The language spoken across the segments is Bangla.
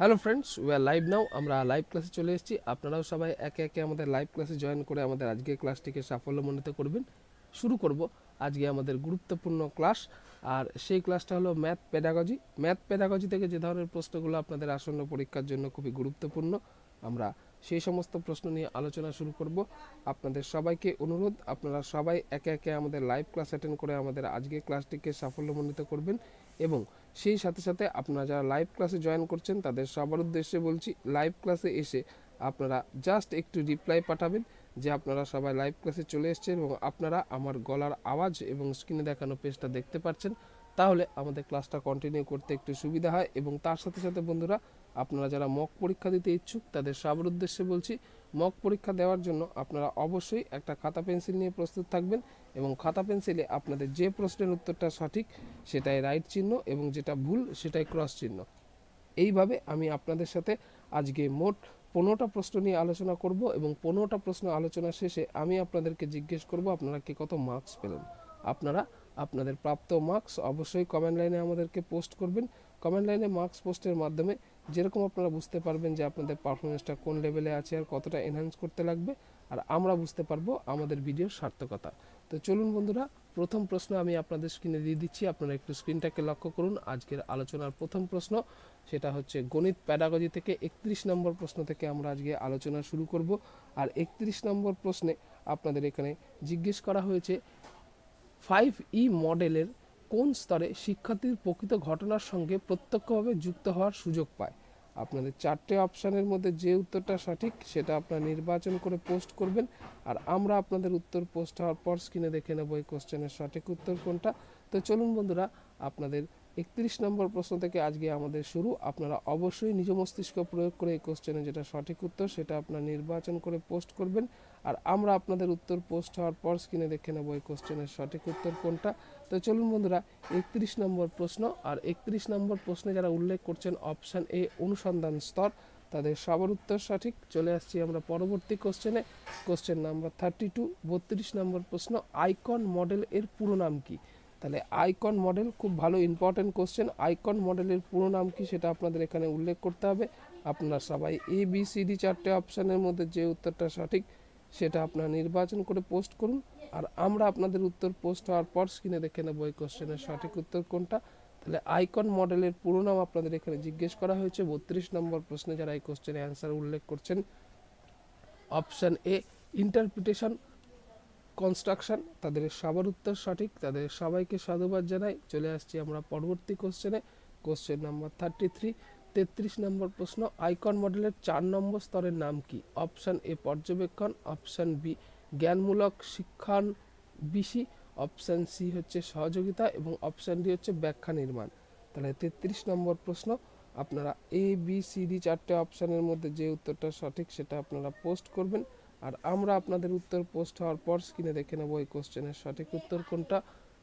Hello friends we are live now আমরা লাইভ ক্লাসে চলে এসেছি। আপনারাও সবাই একে একে আমাদের লাইভ ক্লাসে জয়েন করে আমাদের আজকের ক্লাসটিকে সাফল্যমণ্ডিত করবেন। শুরু করব আজকে আমাদের গুরুত্বপূর্ণ ক্লাস আর সেই ক্লাসটা হলো ম্যাথ পেডাগজি ম্যাথ পেডাগজি থেকে যে ধরনের প্রশ্নগুলো আপনাদের আসন্ন পরীক্ষার জন্য খুবই গুরুত্বপূর্ণ, আমরা সেই সমস্ত প্রশ্ন নিয়ে আলোচনা শুরু করব। আপনাদের সবাইকে অনুরোধ, আপনারা সবাই একে একে আমাদের লাইভ ক্লাস অ্যাটেন্ড করে আমাদের আজকের ক্লাসটিকে সাফল্যমণ্ডিত করবেন এবং সেই সাথে সাথে আপনারা যারা লাইভ ক্লাসে জয়েন করছেন, তাদের সবার উদ্দেশ্যে বলছি লাইভ ক্লাসে এসে আপনারা জাস্ট একটু রিপ্লাই পাঠাবেন যে আপনারা সবাই লাইভ ক্লাসে চলে এসেছেন এবং আপনারা আমার গলার আওয়াজ এবং স্ক্রিনে দেখানো পেজটা দেখতে পাচ্ছেন তাহলে আমাদের ক্লাসটা কন্টিনিউ করতে একটু সুবিধা হয় এবং তার সাথে সাথে বন্ধুরা, আপনারা যারা মক পরীক্ষা দিতে ইচ্ছুক, তাদের সবার উদ্দেশ্যে বলছি মক পরীক্ষা দেওয়ার জন্য আপনারা অবশ্যই একটা খাতা পেন্সিল নিয়ে প্রস্তুত থাকবেন এবং খাতা পেন্সিলে আপনাদের যে প্রশ্নের উত্তরটা সঠিক, সেটাই রাইট চিহ্ন এবং যেটা ভুল, সেটাই ক্রস চিহ্ন। এইভাবে আমি আপনাদের সাথে আজকে মোট পনেরোটা প্রশ্ন নিয়ে আলোচনা করব এবং পনেরোটা প্রশ্ন আলোচনা শেষে আমি আপনাদেরকে জিজ্ঞেস করব, আপনারা কে কত মার্কস পেলেন? আপনারা আপনাদের প্রাপ্ত মার্কস অবশ্যই কমেন্ট লাইনে আমাদেরকে পোস্ট করবেন। কমেন্ট লাইনে মার্কস পোস্টের মাধ্যমে যেরকম আপনারা বুঝতে পারবেন যে আপনাদের পারফরমেন্সটা কোন লেভেলে আছে আর কতটা এনহ্যান্স করতে লাগবে আর আমরা বুঝতে পারব আমাদের ভিডিওর সার্থকতা। তো চলুন বন্ধুরা, প্রথম প্রশ্ন আমি আপনাদের স্ক্রিনে দিয়ে দিচ্ছি। আপনারা একটু স্ক্রিনটাকে লক্ষ্য করুন। আজকের আলোচনার প্রথম প্রশ্ন, সেটা হচ্ছে গণিত প্যাডাগজি থেকে একত্রিশ নম্বর প্রশ্ন থেকে আমরা আজকে আলোচনা শুরু করব। আর একত্রিশ নম্বর প্রশ্নে আপনাদের এখানে জিজ্ঞেস করা হয়েছে ফাইভ ই মডেলের কোন স্তরে শিক্ষার্থীর প্রকৃত ঘটনার সঙ্গে প্রত্যক্ষভাবে যুক্ত হওয়ার সুযোগ পায়? আপনাদের চারটে অপশানের মধ্যে যে উত্তরটা সঠিক সেটা আপনারা নির্বাচন করে পোস্ট করবেন আর আমরা আপনাদের উত্তর পোস্ট হওয়ার পর স্ক্রিনে দেখে নেব এই কোশ্চেনের সঠিক উত্তর কোনটা। তো চলুন বন্ধুরা, আপনাদের একত্রিশ নম্বর প্রশ্ন থেকে আজকে আমাদের শুরু। আপনারা অবশ্যই নিজ মস্তিষ্ক প্রয়োগ করে এই কোশ্চেনে যেটা সঠিক উত্তর সেটা আপনারা নির্বাচন করে পোস্ট করবেন। আর আমরা আপনাদের উত্তর পোস্ট হওয়ার পর স্ক্রিনে দেখে নেব এই কোশ্চেনের সঠিক উত্তর কোনটা। তো চলুন বন্ধুরা, একত্রিশ নম্বর প্রশ্ন। আর একত্রিশ নম্বর প্রশ্নে যারা উল্লেখ করছেন অপশান এ অনুসন্ধান স্তর, তাদের সবার উত্তর সঠিক। চলে আসছি আমরা পরবর্তী কোশ্চেনে কোশ্চেন নাম্বার থার্টি টু বত্রিশ নম্বর প্রশ্ন আইকন মডেল এর পুরো নাম কি? তাহলে আইকন মডেল, খুব ভালো ইম্পর্টেন্ট কোশ্চেন আইকন মডেলের পুরো নাম কি সেটা আপনাদের এখানে উল্লেখ করতে হবে। আপনারা সবাই এ বি সি ডি চারটে অপশানের মধ্যে যে উত্তরটা সঠিক সেটা আপনারা নির্বাচন করে পোস্ট করুন। আর আমরা আপনাদের উত্তর পোস্ট হওয়ার পর স্ক্রিনে দেখে নেব এই কোশ্চেনের সঠিক উত্তর কোনটা। তাহলে আইকন মডেলের পুরো নাম আপনাদের এখানে জিজ্ঞেস করা হয়েছে। বত্রিশ নম্বর প্রশ্নে যারা এই কোশ্চেনের অ্যান্সার উল্লেখ করছেন অপশান এ ইন্টারপ্রিটেশন কনস্ট্রাকশন তাদের সবার উত্তর সঠিক, তাদের সবাইকে সাধুবাদ জানাই। চলে আসছি আমরা পরবর্তী কোশ্চেনে কোশ্চেন নাম্বার থার্টি থ্রি তেত্রিশ নম্বর প্রশ্ন আইকন মডেলের চার নম্বর স্তরের নাম কি? অপশান এ পর্যবেক্ষণ অপশান বি জ্ঞানমূলক শিক্ষান বিসি অপশান সি হচ্ছে সহযোগিতা এবং অপশান ডি হচ্ছে ব্যাখ্যা নির্মাণ। তাহলে তেত্রিশ নম্বর প্রশ্ন, আপনারা এ বি সি ডি চারটে অপশানের মধ্যে যে উত্তরটা সঠিক সেটা আপনারা পোস্ট করবেন। আর আমরা আপনাদের উত্তর পোস্ট হওয়ার পর স্ক্রিনে দেখে নেব এই কোশ্চেনের সঠিক উত্তর কোনটা।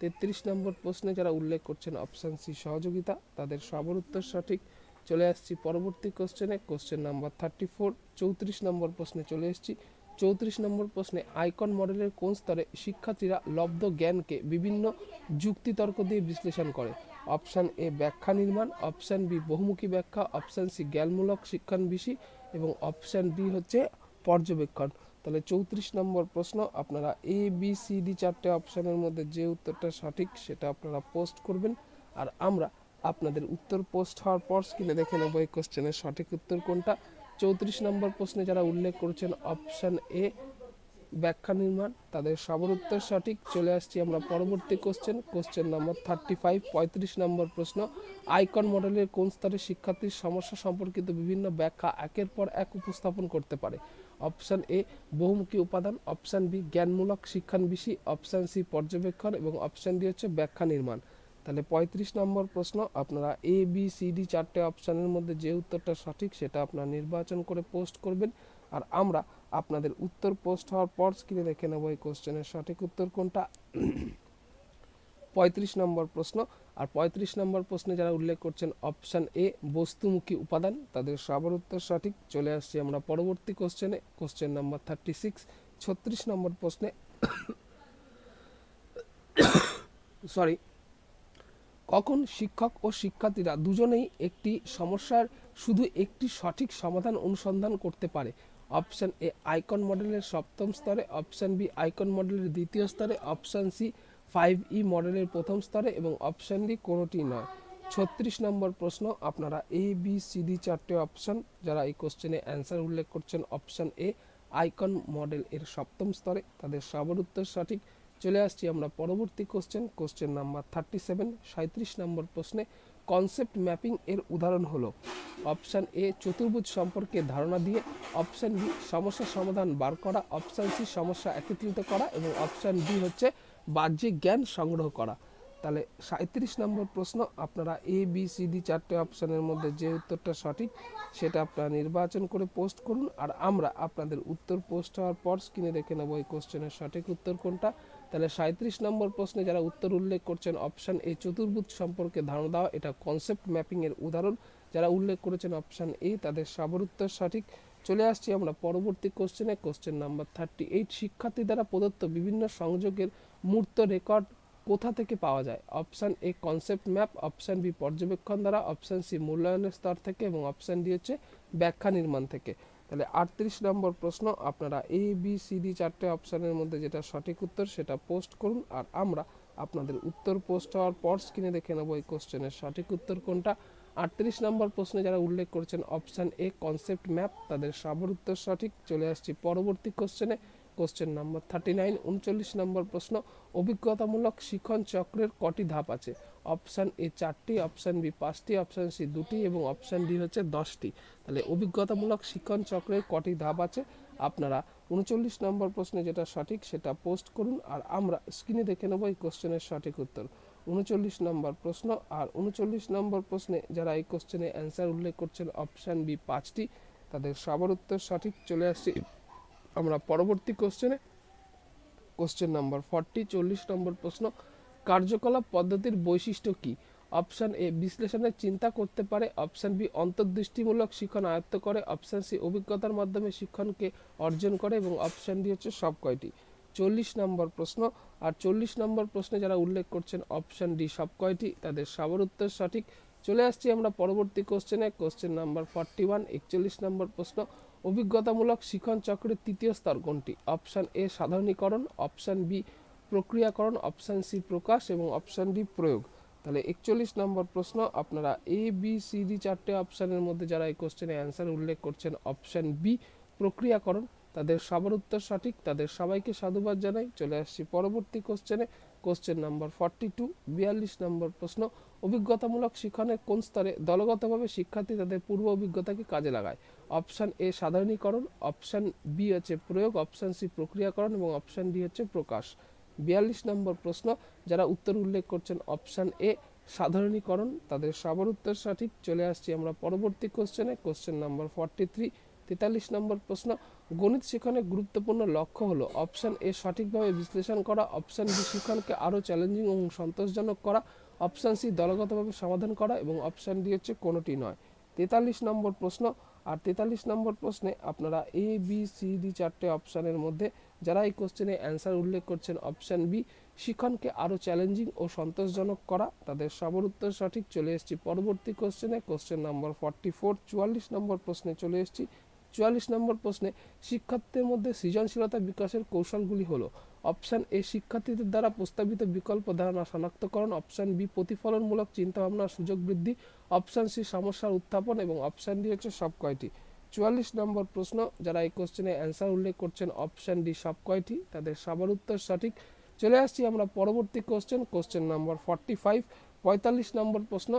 তেত্রিশ নম্বর প্রশ্নে যারা উল্লেখ করছেন অপশান সি সহযোগিতা, তাদের সবার উত্তর সঠিক। চলে আসছি পরবর্তী কোশ্চেনে কোশ্চেন নাম্বার থার্টি ফোর চৌত্রিশ নম্বর প্রশ্নে চলে এসেছি। চৌত্রিশ নম্বর প্রশ্নে আইকন মডেলের কোন স্তরে শিক্ষার্থীরা লব্ধ জ্ঞানকে বিভিন্ন যুক্তিতর্ক দিয়ে বিশ্লেষণ করে? অপশান এ ব্যাখ্যা নির্মাণ অপশান বি বহুমুখী ব্যাখ্যা অপশান সি জ্ঞানমূলক শিক্ষানবিষী এবং অপশান ডি হচ্ছে পর্যবেক্ষণ। তাহলে চৌত্রিশ নম্বর প্রশ্ন, আপনারা এ বি সি ডি চারটে অপশানের মধ্যে যে উত্তরটা সঠিক সেটা আপনারা পোস্ট করবেন। আর আমরা আপনাদের উত্তর পোস্ট হওয়ার পর স্ক্রিনে দেখে নেব এই কোশ্চেনের সঠিক উত্তর কোনটা। চৌত্রিশ নম্বর প্রশ্নে যারা উল্লেখ করেছেন অপশান এ ব্যাখ্যা নির্মাণ, তাদের সবার উত্তর সঠিক। চলে আসছি আমরা পরবর্তী question question number thirty five পঁয়ত্রিশ নম্বর প্রশ্ন। আইকন মডেলের কোন স্তরে শিক্ষার্থীর সমস্যা সম্পর্কিত বিভিন্ন ব্যাখ্যা একের পর এক উপস্থাপন করতে পারে? অপশান এ, বহুমুখী উপাদান, অপশান বি, জ্ঞানমূলক শিক্ষানবিষী অপশান সি, পর্যবেক্ষণ এবং অপশান ডি হচ্ছে ব্যাখ্যা নির্মাণ। তাহলে পঁয়ত্রিশ নম্বর প্রশ্ন, আপনারা এ, বি, সি, ডি চারটে অপশানের মধ্যে যে উত্তরটা সঠিক সেটা আপনারা নির্বাচন করে পোস্ট করবেন। আর আমরা আপনাদের উত্তর পোস্ট হওয়ার পর স্ক্রিনে দেখে নেব এই কোশ্চেনের সঠিক উত্তর কোনটা। পঁয়ত্রিশ নম্বর প্রশ্ন। আর পঁয়ত্রিশ নম্বর প্রশ্নে যারা উল্লেখ করছেন অপশান এ বস্তুমুখী উপাদান, তাদের সবার উত্তর সঠিক। চলে আসছি আমরা পরবর্তী কোশ্চেনে কোশ্চেন নাম্বার থার্টি সিক্স ছত্রিশ নম্বর প্রশ্নে। সরি কখন শিক্ষক ও শিক্ষার্থীরা দুজনেই একটি সমস্যার, শুধু একটি সঠিক সমাধান অনুসন্ধান করতে পারে? অপশন এ আইকন মডেলের সপ্তম স্তরে অপশন বি আইকন মডেলের দ্বিতীয় স্তরে অপশন সি ফাইভ ই মডেলের প্রথম স্তরে এবং অপশন ডি কোনোটি নয়। ছত্রিশ নম্বর প্রশ্ন, আপনারা এ, বি, সি, ডি চারটে অপশান, যারা এই কোশ্চেনে অ্যান্সার উল্লেখ করছেন, অপশান এ, আইকন মডেল এর সপ্তম স্তরে, তাদের সবার উত্তর সঠিক। চলে আসছি আমরা পরবর্তী question question number thirty seven সাঁত্রিশ নম্বর প্রশ্নে, কনসেপ্ট ম্যাপিং এর উদাহরণ হলো। অপশান এ, চতুর্ভুজ সম্পর্কে ধারণা দিয়ে, অপশান বি, সমস্যা সমাধান বার করা, অপশান সি, সমস্যা একত্রিত করা, এবং অপশান ডি হচ্ছে বাহ্যিক জ্ঞান সংগ্রহ করা। তাহলে সাঁত্রিশ নম্বর প্রশ্ন, আপনারা এ বি সি ডি চারটে অপশানের মধ্যে যে উত্তরটা সঠিক সেটা আপনারা নির্বাচন করে পোস্ট করুন আর আমরা আপনাদের উত্তর পোস্ট হওয়ার পর স্ক্রিনে দেখে নেব এই কোশ্চেনের সঠিক উত্তর কোনটা। তাহলে সাঁত্রিশ নম্বর প্রশ্নে যারা উত্তর উল্লেখ করছেন অপশান এ চতুর্ভুজ সম্পর্কে ধারণা দেওয়া, এটা কনসেপ্ট ম্যাপিংয়ের উদাহরণ। যারা উল্লেখ করেছেন অপশান এ তাদের সবর উত্তর সঠিক। চলে আসছি আমরা পরবর্তী কোশ্চেনে কোশ্চেন নাম্বার থার্টি এইট শিক্ষার্থী দ্বারা প্রদত্ত বিভিন্ন সংযোগের মূর্ত রেকর্ড কোথা থেকে পাওয়া যায়? Option A concept map option B পর্যবেক্ষণ দ্বারা অপশান সি মূল্যায়নের স্তর থেকে, এবং অপশান ডি হচ্ছে ব্যাখ্যা নির্মাণ থেকে। তাহলে আটত্রিশ নম্বর প্রশ্ন, আপনারা এ বি সি ডি চারটে অপশানের মধ্যে যেটা সঠিক উত্তর সেটা পোস্ট করুন, আর আমরা আপনাদের উত্তর পোস্ট হওয়ার পর স্ক্রিনে দেখে নেব এই কোশ্চেনের সঠিক উত্তর কোনটা। আটত্রিশ নম্বর প্রশ্নে যারা উল্লেখ করেছেন অপশান এ কনসেপ্ট ম্যাপ তাদের সবার উত্তর সঠিক। চলে আসছি পরবর্তী কোশ্চেনে কোশ্চেন নাম্বার থার্টি নাইন উনচল্লিশ নম্বর প্রশ্ন, অভিজ্ঞতামূলক শিখন চক্রের কটি ধাপ আছে? অপশান এ চারটি অপশান বি পাঁচটি অপশান সি দুটি এবং অপশান ডি হচ্ছে দশটি। তাহলে অভিজ্ঞতামূলক শিক্ষণ চক্রের কটি ধাপ আছে? আপনারা উনচল্লিশ নম্বর প্রশ্নে যেটা সঠিক সেটা পোস্ট করুন আর আমরা স্ক্রিনে দেখে নেব এই কোশ্চেনের সঠিক উত্তর। উনচল্লিশ নম্বর প্রশ্ন। আর উনচল্লিশ নম্বর প্রশ্নে যারা এই কোশ্চেনে অ্যান্সার উল্লেখ করছেন অপশান বি পাঁচটি, তাদের সবার উত্তর সঠিক চলে আসছি। আমরা পরবর্তী কোশ্চেনে, কোশ্চেন নাম্বার ফর্টি, চল্লিশ নম্বর প্রশ্ন, কার্যকলাপ পদ্ধতির বৈশিষ্ট্য কি? অপশান এ, বিশ্লেষণের চিন্তা করতে পারে। অপশান বি, অন্তর্দৃষ্টিমূলক শিক্ষণ আয়ত্ত করে। অপশান সি, অভিজ্ঞতার মাধ্যমে শিক্ষণকে অর্জন করে। এবং অপশান ডি হচ্ছে সব কয়টি চল্লিশ নম্বর প্রশ্ন। আর চল্লিশ নম্বর প্রশ্নে যারা উল্লেখ করছেন অপশান ডি সব কয়টি? তাদের সবার উত্তর সঠিক। চলে আসছি আমরা পরবর্তী কোশ্চেনে কোশ্চেন নাম্বার ফর্টি ওয়ান একচল্লিশ নম্বর প্রশ্ন। অভিজ্ঞতামূলক শিখন চক্রের তৃতীয় স্তর কোনটি? অপশান এ সাধারণীকরণ অপশান বি প্রক্রিয়াকরণ অপশান সি প্রকাশ এবং অপশান ডি প্রয়োগ। তাহলে একচল্লিশ নম্বর প্রশ্ন। আপনারা এ বি সি ডি চারটে অপশানের মধ্যে যারা এই কোশ্চেনে অ্যান্সার উল্লেখ করছেন অপশান বি প্রক্রিয়াকরণ তাদের সবার উত্তর সঠিক, তাদের সবাইকে সাধুবাদ জানাই। চলে আসছি পরবর্তী কোশ্চেনে কোশ্চেন নাম্বার ফর্টি টু বিয়াল্লিশ নম্বর প্রশ্ন। অভিজ্ঞতামূলক শিক্ষণের কোন স্তরে দলগতভাবে শিক্ষার্থী তাদের পূর্ব অভিজ্ঞতাকে কাজে লাগায়? অপশান এ সাধারণীকরণ। অপশান বি হচ্ছে প্রয়োগ। অপশান সি প্রক্রিয়াকরণ। এবং অপশান ডি হচ্ছে প্রকাশ। বিয়াল্লিশ নম্বর প্রশ্ন। যারা উত্তর উল্লেখ করছেন অপশান এ সাধারণীকরণ। তাদের সবার উত্তর সঠিক। চলে আসছি আমরা পরবর্তী কোশ্চেনে কোশ্চেন নাম্বার ফর্টি থ্রি তেতাল্লিশ নম্বর প্রশ্ন, গণিত শিক্ষণের গুরুত্বপূর্ণ লক্ষ্য হলো অপশান এ সঠিকভাবে বিশ্লেষণ করা অপশান বি শিক্ষণকে আরও চ্যালেঞ্জিং এবং সন্তোষজনক করা অপশান সি দলগতভাবে সমাধান করা এবং অপশান ডি হচ্ছে কোনোটি নয়। তেতাল্লিশ নম্বর প্রশ্ন, আর তেতাল্লিশ নম্বর প্রশ্নে আপনারা এ বি সি ডি চারটে অপশানের মধ্যে যারা এই কোশ্চেনে অ্যান্সার উল্লেখ করছেন অপশান বি শিক্ষণকে আরও চ্যালেঞ্জিং ও সন্তোষজনক করা, তাদের সবার উত্তর সঠিক। চলে এসেছি পরবর্তী কোশ্চেনে কোশ্চেন নম্বর ফর্টি ফোর চুয়াল্লিশ নম্বর প্রশ্নে চলে এসেছি। চুয়াল্লিশ নম্বর প্রশ্নে, শিক্ষার্থীদের মধ্যে সৃজনশীলতা বিকাশের কৌশলগুলি হলো অপশান এ, শিক্ষার্থীদের দ্বারা প্রস্তাবিত বিকল্প ধারণা, শনাক্তকরণ, অপশান বি, প্রতিফলনমূলক চিন্তাভাবনার সুযোগ বৃদ্ধি, অপশান সি, সমস্যার উত্থাপন এবং অপশান ডি হচ্ছে সব কয়টি। চুয়াল্লিশ নম্বর প্রশ্ন, যারা এই কোশ্চেনে অ্যান্সার উল্লেখ করছেন, অপশান ডি সব কয়টি? তাদের সবার উত্তর সঠিক। চলে আসছি আমরা পরবর্তী question question number forty five পঁয়তাল্লিশ নম্বর প্রশ্ন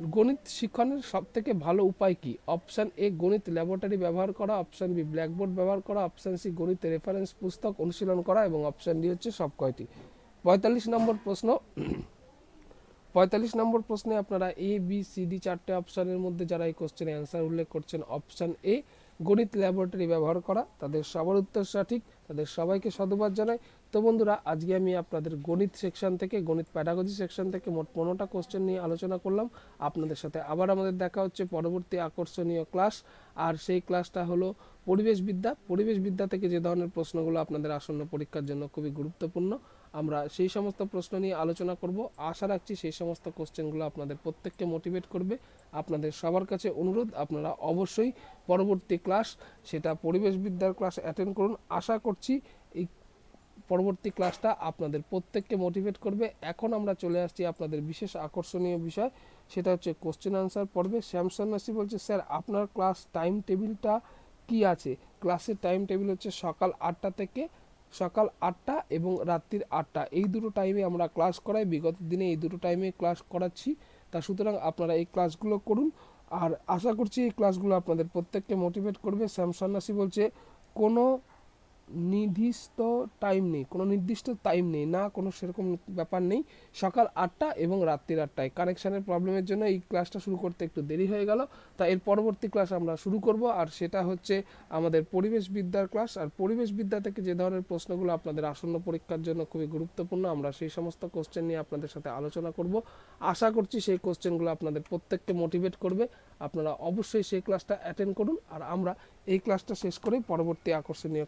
গণিত শিক্ষণের সব থেকে ভালো উপায় কি? অপশান এ, গণিত ল্যাবরেটরি ব্যবহার করা। অপশান বি, ব্ল্যাকবোর্ড ব্যবহার করা। অপশান সি, গণিত রেফারেন্স পুস্তক অনুশীলন করা এবং অপশান ডি হচ্ছে সব কয়টি? পঁয়তাল্লিশ নম্বর প্রশ্ন। পঁয়তাল্লিশ নম্বর প্রশ্নে আপনারা এ, বি, সি, ডি চারটে অপশানের মধ্যে যারা এই কোশ্চেনে অ্যান্সার উল্লেখ করছেন, অপশান এ গণিত ল্যাবরেটরি ব্যবহার করা, তাদের সবার উত্তর সঠিক, তাদের সবাইকে সাধুবাদ জানাই। তো বন্ধুরা, আজকে আমি আপনাদের গণিত সেকশন থেকে, গণিত প্যাডাগজি সেকশন থেকে মোট পনেরোটা কোশ্চেন নিয়ে আলোচনা করলাম। আপনাদের সাথে আবার আমাদের দেখা হচ্ছে পরবর্তী আকর্ষণীয় ক্লাস আর সেই ক্লাসটা হলো পরিবেশবিদ্যা পরিবেশবিদ্যা থেকে যে ধরনের প্রশ্নগুলো আপনাদের আসন্ন পরীক্ষার জন্য খুবই গুরুত্বপূর্ণ আমরা সেই সমস্ত প্রশ্ন নিয়ে আলোচনা করব। আশা রাখছি সেই সমস্ত কোশ্চেনগুলো আপনাদের প্রত্যেককে মোটিভেট করবে। আপনাদের সবার কাছে অনুরোধ, আপনারা অবশ্যই পরবর্তী ক্লাস, সেটা পরিবেশবিদ্যার ক্লাস অ্যাটেন্ড করুন। আশা করছি এই পরবর্তী ক্লাসটা আপনাদের প্রত্যেককে মোটিভেট করবে। এখন আমরা চলে আসছি আপনাদের বিশেষ আকর্ষণীয় বিষয়, সেটা হচ্ছে কোশ্চেন আনসার পড়বে শ্যামসন নাসি বলছে, স্যার, আপনার ক্লাস টাইম টেবিলটা কি আছে? ক্লাসের টাইম টেবিল হচ্ছে সকাল আটটা থেকে সকাল আটটা এবং রাত্রির আটটা। এই দুটো টাইমে আমরা ক্লাস করাই। বিগত দিনে এই দুটো টাইমে ক্লাস করাচ্ছি। তা সুতরাং আপনারা এই ক্লাসগুলো করুন। আর আশা করছি এই ক্লাসগুলো আপনাদের প্রত্যেককে মোটিভেট করবে। স্যামসন্নাসি বলছে, কোনো নির্দিষ্ট টাইম নেই, কোনো নির্দিষ্ট টাইম নেই, না কোনো সেরকম ব্যাপার নেই। সকাল আটটা এবং রাত্রির আটটায়। কানেকশানের প্রবলেমের জন্য এই ক্লাসটা শুরু করতে একটু দেরি হয়ে গেল। তা এর পরবর্তী ক্লাস আমরা শুরু করব, আর সেটা হচ্ছে আমাদের পরিবেশ বিদ্যার ক্লাস আর পরিবেশ বিদ্যা থেকে যে ধরনের প্রশ্নগুলো আপনাদের আসন্ন পরীক্ষার জন্য খুবই গুরুত্বপূর্ণ, আমরা সেই সমস্ত কোশ্চেন নিয়ে আপনাদের সাথে আলোচনা করব। আশা করছি সেই কোশ্চেনগুলো আপনাদের প্রত্যেককে মোটিভেট করবে। আপনারা অবশ্যই সেই ক্লাসটা অ্যাটেন্ড করুন, আর আমরা এই ক্লাসটা শেষ করেই পরবর্তী আকর্ষণীয়